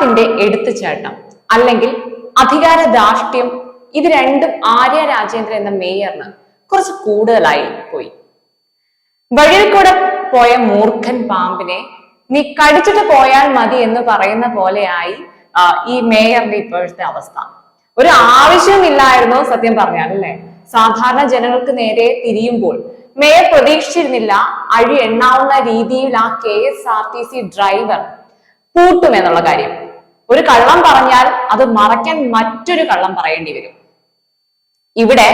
പണത്തിന്റെ എടുത്തുചേട്ടം അല്ലെങ്കിൽ അധികാര ധാർഷ്ട്യം ഇത് രണ്ടും ആര്യ രാജേന്ദ്രൻ എന്ന മേയറിന് കുറച്ച് കൂടുതലായി പോയി. വഴിയിൽ കൂടെ പോയ മൂർഖൻ പാമ്പിനെ നീ കടിച്ചിട്ട് പോയാൽ മതി എന്ന് പറയുന്ന പോലെയായി ഈ മേയറിന്റെ ഇപ്പോഴത്തെ അവസ്ഥ. ഒരു ആവശ്യമില്ലായിരുന്നു സത്യം പറഞ്ഞാൽ അല്ലെ? സാധാരണ ജനങ്ങൾക്ക് നേരെ തിരിയുമ്പോൾ മേയർ പ്രതീക്ഷിച്ചിരുന്നില്ല അഴി എണ്ണാവുന്ന രീതിയിൽ ആ K S R T C driver പൂട്ടുമെന്നുള്ള കാര്യം. ഒരു കള്ളം പറഞ്ഞാൽ അത് മറയ്ക്കാൻ മറ്റൊരു കള്ളം പറയേണ്ടി വരും. ഇവിടെ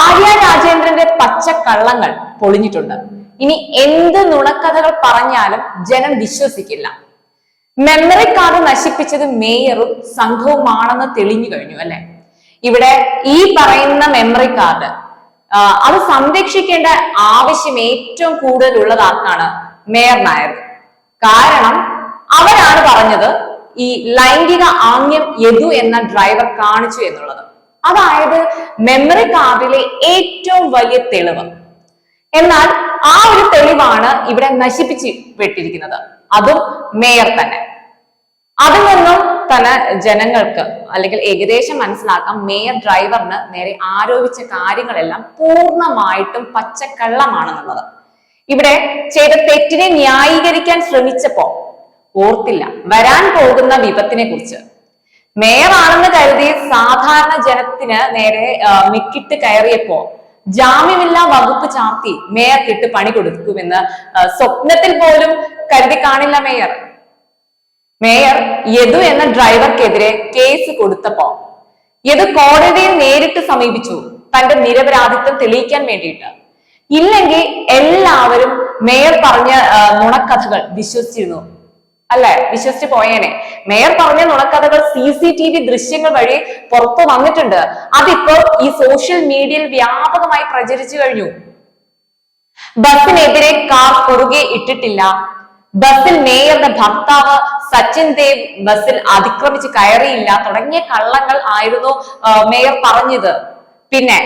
ആര്യ രാജേന്ദ്രന്റെ പച്ച കള്ളങ്ങൾ പൊളിഞ്ഞിട്ടുണ്ട്. ഇനി എന്ത് നുണക്കഥകൾ പറഞ്ഞാലും ജനം വിശ്വസിക്കില്ല. മെമ്മറി കാർഡ് നശിപ്പിച്ചത് മേയറും സംഘവുമാണെന്ന് തെളിഞ്ഞു കഴിഞ്ഞു അല്ലെ? ഇവിടെ ഈ പറയുന്ന മെമ്മറി കാർഡ് അത് സംരക്ഷിക്കേണ്ട ആവശ്യം ഏറ്റവും കൂടുതൽ ഉള്ളത് മേയർ നായർ. കാരണം അവരാണ് പറഞ്ഞത് ഈ ലൈംഗിക ആംഗ്യം യദു എന്ന ഡ്രൈവർ കാണിച്ചു എന്നുള്ളത്. അതായത് മെമ്മറി കാർഡിലെ ഏറ്റവും വലിയ തെളിവ്. എന്നാൽ ആ ഒരു തെളിവാണ് ഇവിടെ നശിപ്പിച്ച് വിട്ടിരിക്കുന്നത് അതും മേയർ തന്നെ. അതിൽ നിന്നും തന്നെ ജനങ്ങൾക്ക് അല്ലെങ്കിൽ ഏകദേശം മനസ്സിലാക്കാം മേയർ ഡ്രൈവറിന് നേരെ ആരോപിച്ച കാര്യങ്ങളെല്ലാം പൂർണമായിട്ടും പച്ചക്കള്ളമാണെന്നുള്ളത്. ഇവിടെ ചെയ്ത തെറ്റിനെ ന്യായീകരിക്കാൻ ശ്രമിച്ചപ്പോ ഓർത്തില്ല. വരാൻ പോകുന്ന വിപത്തിനെ കുറിച്ച്. മേയറാണെന്ന് കരുതി സാധാരണ ജനത്തിന് നേരെ മിക്കിട്ട് കയറിയപ്പോ ജാമ്യമില്ലാ വകുപ്പ് ചാർത്തി മേയർക്കിട്ട് പണി കൊടുക്കുമെന്ന് സ്വപ്നത്തിൽ പോലും കരുതി കാണില്ല മേയർ. മേയർ യദു എന്ന ഡ്രൈവർക്കെതിരെ കേസ് കൊടുത്തപ്പോ യദു കോടതിയെ നേരിട്ട് സമീപിച്ചു തന്റെ നിരപരാധിത്വം തെളിയിക്കാൻ വേണ്ടിയിട്ട്. ഇല്ലെങ്കിൽ എല്ലാവരും മേയർ പറഞ്ഞ നുണക്കഥകൾ വിശ്വസിച്ചിരുന്നു. അല്ലെ? വിശ്വസിച്ച് പോയേനെ. മേയർ പറഞ്ഞ നുണക്കഥകൾ സി സി ടി വി ദൃശ്യങ്ങൾ വഴി പുറത്തു വന്നിട്ടുണ്ട്. അതിപ്പോ ഈ സോഷ്യൽ മീഡിയയിൽ വ്യാപകമായി പ്രചരിച്ചു കഴിഞ്ഞു. ബസിനെതിരെ കാർ കുറുകെ ഇട്ടിട്ടില്ല. ബസ്സിൽ മേയറുടെ ഭർത്താവ് സച്ചിൻ ദേവ് ബസ്സിൽ അതിക്രമിച്ച് കയറിയില്ല. തുടങ്ങിയ കള്ളങ്ങൾ ആയിരുന്നു മേയർ പറഞ്ഞത്. പിന്നെ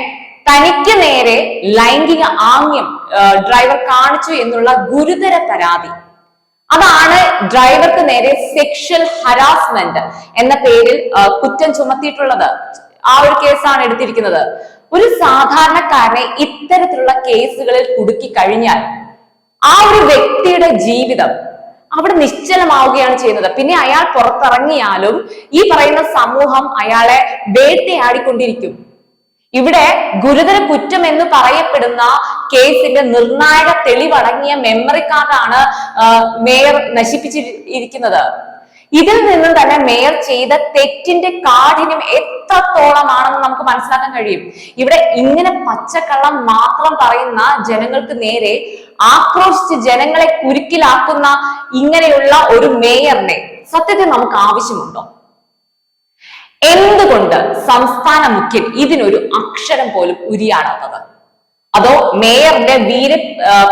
തനിക്ക് നേരെ ലൈംഗിക ആംഗ്യം ഡ്രൈവർ കാണിച്ചു എന്നുള്ള ഗുരുതര പരാതി. അതാണ് ഡ്രൈവർക്ക് നേരെ സെക്ഷൽ ഹരാസ്മെന്റ് എന്ന പേരിൽ കുറ്റം ചുമത്തിയിട്ടുള്ളത്. ആ ഒരു കേസാണ് എടുത്തിരിക്കുന്നത്. ഒരു സാധാരണക്കാരനെ ഇത്തരത്തിലുള്ള കേസുകളിൽ കുടുക്കി കഴിഞ്ഞാൽ ആ ഒരു വ്യക്തിയുടെ ജീവിതം അവിടെ നിശ്ചലമാവുകയാണ് ചെയ്യുന്നത്. പിന്നെ അയാൾ പുറത്തിറങ്ങിയാലും ഈ പറയുന്ന സമൂഹം അയാളെ വേട്ടയാടിക്കൊണ്ടിരിക്കും. ഇവിടെ ഗുരുതര കുറ്റം എന്ന് പറയപ്പെടുന്ന കേസിന്റെ നിർണായക തെളിവടങ്ങിയ മെമ്മറി കാർഡാണ് മേയർ നശിപ്പിച്ചിരിക്കുന്നത്. ഇതിൽ നിന്നും തന്നെ മേയർ ചെയ്ത തെറ്റിന്റെ കാഠിന്യം എത്രത്തോളമാണെന്ന് നമുക്ക് മനസ്സിലാക്കാൻ കഴിയും. ഇവിടെ ഇങ്ങനെ പച്ചക്കള്ളം മാത്രം പറയുന്ന ജനങ്ങൾക്ക് നേരെ ആക്രോശിച്ച് ജനങ്ങളെ കുരുക്കിലാക്കുന്ന ഇങ്ങനെയുള്ള ഒരു മേയറിനെ സത്യത്തിൽ നമുക്ക് ആവശ്യമുണ്ടോ? എന്തുകൊണ്ട് സംസ്ഥാന മുഖ്യൻ ഇതിനൊരു അക്ഷരം പോലും ഉരിയാടാത്തത്? അതോ മേയറിന്റെ വീര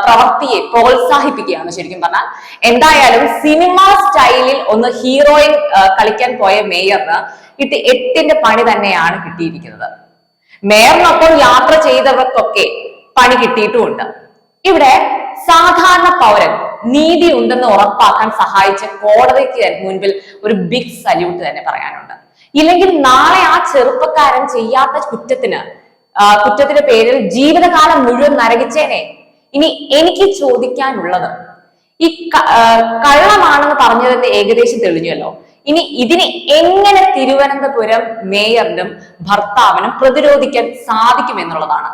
പ്രവൃത്തിയെ പ്രോത്സാഹിപ്പിക്കുകയാണ് ശരിക്കും പറഞ്ഞാൽ. എന്തായാലും സിനിമ സ്റ്റൈലിൽ ഒന്ന് ഹീറോയിൻ കളിക്കാൻ പോയ മേയറിന് കിട്ടി എട്ടിന്റെ പണി തന്നെയാണ് കിട്ടിയിരിക്കുന്നത്. മേയറിനൊപ്പം യാത്ര ചെയ്തവർക്കൊക്കെ പണി കിട്ടിയിട്ടുമുണ്ട്. ഇവിടെ സാധാരണ പൗരൻ നീതി ഉണ്ടെന്ന് ഉറപ്പാക്കാൻ സഹായിച്ച കോടതിക്ക് മുൻപിൽ ഒരു ബിഗ് സല്യൂട്ട് തന്നെ പറയാനുണ്ട്. ഇല്ലെങ്കിൽ നാളെ ആ ചെറുപ്പക്കാരൻ ചെയ്യാത്ത കുറ്റത്തിന് കുറ്റത്തിന്റെ പേരിൽ ജീവിതകാലം മുഴുവൻ നരകിച്ചേനെ. ഇനി എനിക്ക് ചോദിക്കാനുള്ളത് ഈ കള്ളമാണെന്ന് പറഞ്ഞതിന്റെ ഏകദേശം തെളിഞ്ഞല്ലോ ഇനി ഇതിനെ എങ്ങനെ തിരുവനന്തപുരം മേയറിനും ഭർത്താവിനും പ്രതിരോധിക്കാൻ സാധിക്കും എന്നുള്ളതാണ്.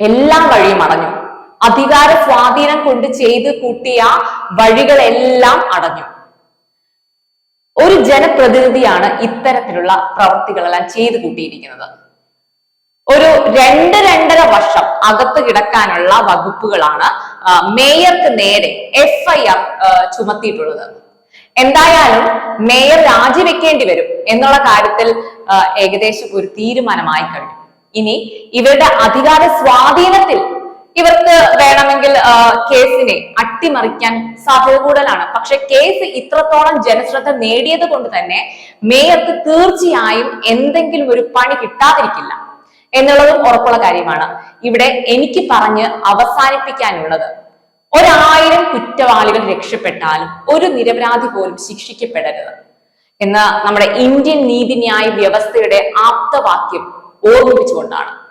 എല്ലാ വഴിയും അടഞ്ഞു. അധികാര സ്വാധീനം കൊണ്ട് ചെയ്ത് കൂട്ടിയ വഴികളെല്ലാം അടഞ്ഞു. ഒരു ജനപ്രതിനിധിയാണ് ഇത്തരത്തിലുള്ള പ്രവർത്തികളെല്ലാം ചെയ്തു കൂട്ടിയിരിക്കുന്നത്. ഒരു രണ്ട് രണ്ടര വർഷം അകത്ത് കിടക്കാനുള്ള വകുപ്പുകളാണ് മേയർക്ക് നേരെ എഫ് ഐ ആർ ചുമത്തിയിട്ടുള്ളത്. എന്തായാലും മേയർ രാജിവെക്കേണ്ടി വരും എന്നുള്ള കാര്യത്തിൽ ഏകദേശം ഒരു തീരുമാനമായി കഴിഞ്ഞു. ഇനി ഇവരുടെ അധികാര സ്വാധീനത്തിൽ ഇവർക്ക് വേണമെങ്കിൽ കേസിനെ അട്ടിമറിക്കാൻ സാധ്യത കൂടുതലാണ്. പക്ഷെ കേസ് ഇത്രത്തോളം ജനശ്രദ്ധ നേടിയത് കൊണ്ട് തന്നെ മേയർക്ക് തീർച്ചയായും എന്തെങ്കിലും ഒരു പണി കിട്ടാതിരിക്കില്ല. എന്നുള്ളതും ഉറപ്പുള്ള കാര്യമാണ്. ഇവിടെ എനിക്ക് പറഞ്ഞ് അവസാനിപ്പിക്കാനുള്ളത്. ഒരായിരം കുറ്റവാളികൾ രക്ഷപ്പെട്ടാലും ഒരു നിരപരാധി പോലും ശിക്ഷിക്കപ്പെടരുത്. എന്ന നമ്മുടെ ഇന്ത്യൻ നീതിന്യായ വ്യവസ്ഥയുടെ ആപ്തവാക്യം ഓർമ്മിപ്പിച്ചുകൊണ്ടാണ്.